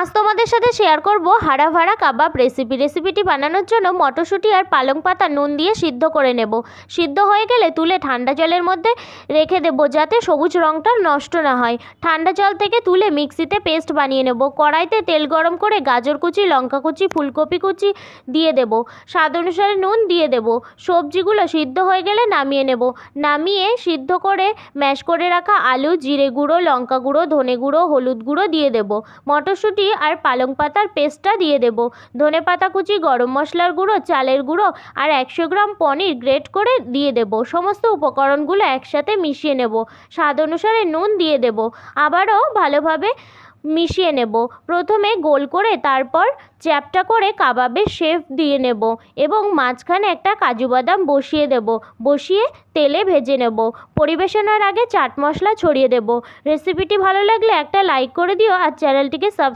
আজ তোমাদের সাথে শেয়ার করব হাড়া ভাড়া কাবাব রেসিপি রেসিপিটি বানানোর জন্য মটরশুঁটি আর পালং পাতা নুন দিয়ে সিদ্ধ করে নেব। সিদ্ধ হয়ে গেলে তুলে ঠান্ডা জলের মধ্যে রেখে দেব যাতে সবুজ রঙটা নষ্ট না হয়। ঠান্ডা জল থেকে তুলে মিক্সিতে পেস্ট বানিয়ে নেব। কড়াইতে তেল গরম করে গাজর কুচি, লঙ্কা কুচি, ফুলকপি কুচি দিয়ে দেব। স্বাদ অনুসারে নুন দিয়ে দেব। সবজিগুলো সিদ্ধ হয়ে গেলে নামিয়ে নেব। নামিয়ে সিদ্ধ করে ম্যাশ করে রাখা আলু, জিরে গুঁড়ো, লঙ্কা গুঁড়ো, ধনে গুঁড়ো, হলুদ গুঁড়ো দিয়ে দেব। মটরশুঁটি আর পালং পাতার পেস্টটা দিয়ে দেব। ধনে পাতা কুচি, গরম মশলার গুঁড়ো, চালের গুঁড়ো আর একশো গ্রাম পনির গ্রেট করে দিয়ে দেব। সমস্ত উপকরণগুলো একসাথে মিশিয়ে নেব। স্বাদ অনুসারে নুন দিয়ে দেব। আবারও ভালোভাবে মিশিয়ে নেব। প্রথমে গোল করে তারপর চ্যাপটা করে কাবাবের শেপ দিয়ে নেব এবং মাঝখানে একটা কাজু বাদাম বসিয়ে দেব। বসিয়ে তেলে ভেজে নেব। পরিবেশনের আগে চাট মশলা ছড়িয়ে দেব। রেসিপিটি ভালো লাগলে একটা লাইক করে দিও আর চ্যানেলটিকে সাবস্ক্রাইব